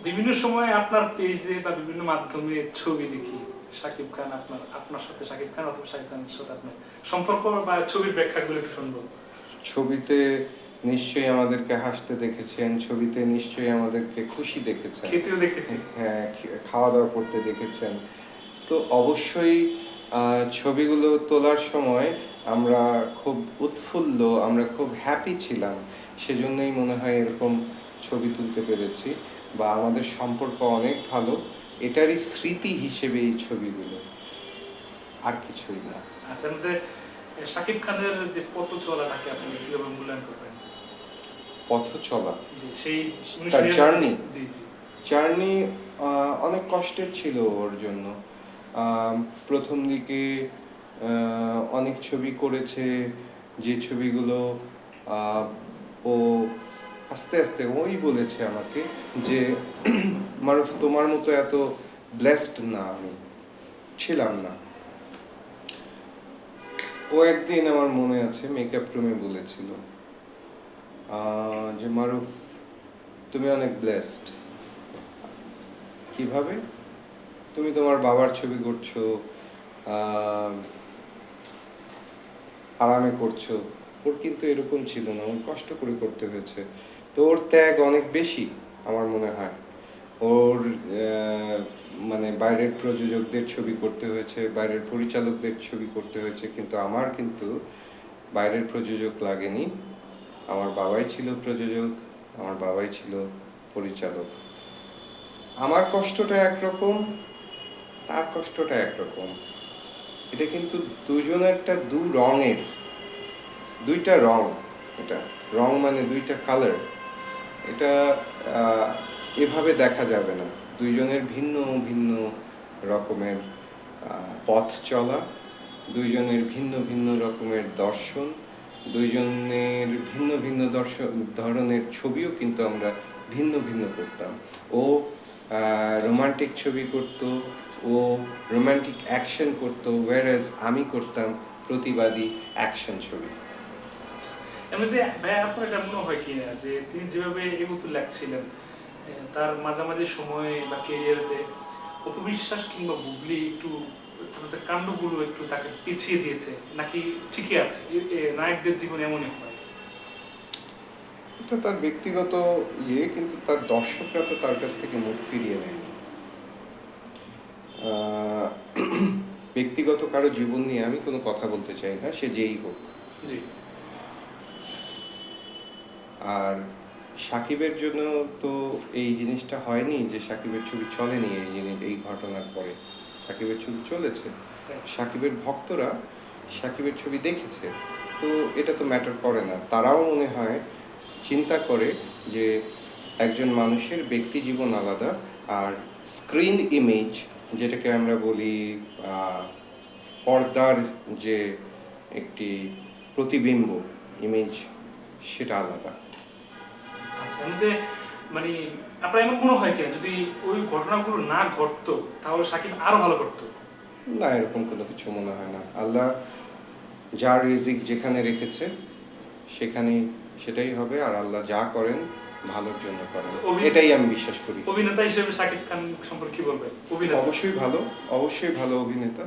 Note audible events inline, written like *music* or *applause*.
বিভিন্ন সময় আপনার পেজে বা বিভিন্ন মাধ্যমে ছবি দেখি। শাকিব খান আপনার আপনার সাথে শাকিব খান অথবা শাকিব খানের সাথে আপনার সম্পর্ক বা ছবির ব্যাখ্যাগুলো একটু শুনব। ছবিতে নিশ্চয়ই আমাদেরকে হাসতে দেখেছেন ছবিতে নিশ্চয়ই আমাদেরকে খুশি দেখেছেন। খেতেও হ্যাঁ খাওয়া দাওয়া করতে দেখেছেন। তো অবশ্যই আহ, ছবিগুলো তোলার সময় আমরা খুব উৎফুল্ল আমরা খুব হ্যাপি ছিলাম। সেজন্যই মনে হয় এরকম ছবি তুলতে পেরেছি বা আমাদের সম্পর্ক অনেক ভালো এটারই স্মৃতি হিসেবে এই ছবিগুলো। আর কিছুই না। আচ্ছা শাকিব খানের যে পথ চলাটাকে আপনি কীভাবে মূল্যায়ন করবেন? পথ চলা সেই তার journey? জি জি। জার্নি অনেক কষ্টের ছিল ওর জন্য। প্রথম দিকে আহ, অনেক ছবি করেছে যে ছবিগুলো আহ, ও আস্তে আস্তে ওই বলেছে আমাকে যে, *clears throat* মারুফ, তোমার মতো এত ব্লেসড না আমি, ছিলাম না। ও একদিন আমার মনে আছে মেকআপ রুমে বলেছিল যে মারুফ, তুমি অনেক ব্লেসড কীভাবে? তুমি তোমার বাবার ছবি করছ আরামে করছ। ওর কিন্তু এরকম ছিল না ওর কষ্ট করে করতে হয়েছে। তো ওর ত্যাগ অনেক বেশি আমার মনে হয়। ওর মানে বাইরের প্রযোজকদের ছবি করতে হয়েছে, বাইরের পরিচালকদের ছবি করতে হয়েছে, কিন্তু আমার কিন্তু বাইরের প্রযোজক লাগেনি। আমার বাবাই ছিল প্রযোজক, আমার বাবাই ছিল পরিচালক। আমার কষ্টটা একরকম, তার কষ্টটা একরকম। এটা কিন্তু দুজনেরটা দু রঙের। দুইটা রং, এটা। রং মানে দুইটা কালার এটা এভাবে দেখা যাবে না। দুইজনের ভিন্ন ভিন্ন রকমের পথ চলা, দুইজনের ভিন্ন ভিন্ন রকমের দর্শন, দুইজনের ভিন্ন ভিন্ন দর্শন ধরনের ছবিও কিন্তু আমরা ভিন্ন ভিন্ন করতাম। ও রোমান্টিক ছবি করত, ও রোমান্টিক অ্যাকশন করতো ওয়ারাজ আমি করতাম প্রতিবাদী অ্যাকশন ছবি। এমনিতে ভাই আপনার এটা মনে হয় কিনা যে তিনি যেভাবে এগুতো লাগছিলেন তার মাঝামাঝি সময়ে বা ক্যারিয়ারে অপবিশ্বাস কিংবা বুবলি একটু তাদের কাণ্ডগুলো একটু তাকে পিছিয়ে দিয়েছে নাকি ঠিকই আছে? নায়কদের জীবনে এমনই হয়? এটা তার ব্যক্তিগত ইয়ে কিন্তু তার দর্শকরা তো তার কাছ থেকে মুখ ফিরিয়ে নেয়নি। *clears throat* ব্যক্তিগত কারও জীবন নিয়ে আমি কোনো কথা বলতে চাই না সে যেই হোক। জি। আর সাকিবের জন্য তো এই জিনিসটা হয়নি যে সাকিবের ছবি চলেনি এই জিনিস এই ঘটনার পরে। সাকিবের ছবি চলেছে। সাকিবের ভক্তরা সাকিবের ছবি দেখেছে। তো এটা তো ম্যাটার করে না। তারাও মনে হয় চিন্তা করে যে একজন মানুষের ব্যক্তি জীবন আলাদা আর স্ক্রিন ইমেজ যেটাকে আমরা বলি পর্দার যে একটি প্রতিবিম্ব ইমেজ সেটা আলাদা। আচ্ছা এমনিতে মানে আপনার এমন মনে হয় কিনা যদি ওই ঘটনাগুলো না ঘটতো তাহলে সাকিব আরও ভালো করতো? না এরকম কোনো কিছু মনে হয় না। আল্লাহ যার রিজিক যেখানে রেখেছে সেখানে সেটাই হবে আর আল্লাহ যা করেন ভালোর জন্য করেন। এটাই আমি বিশ্বাস করি। অভিনেতা হিসেবে সাকিব খান সম্পর্কে কি বলবেন? অভিনেতা। অবশ্যই ভালো অবশ্যই ভালো অভিনেতা।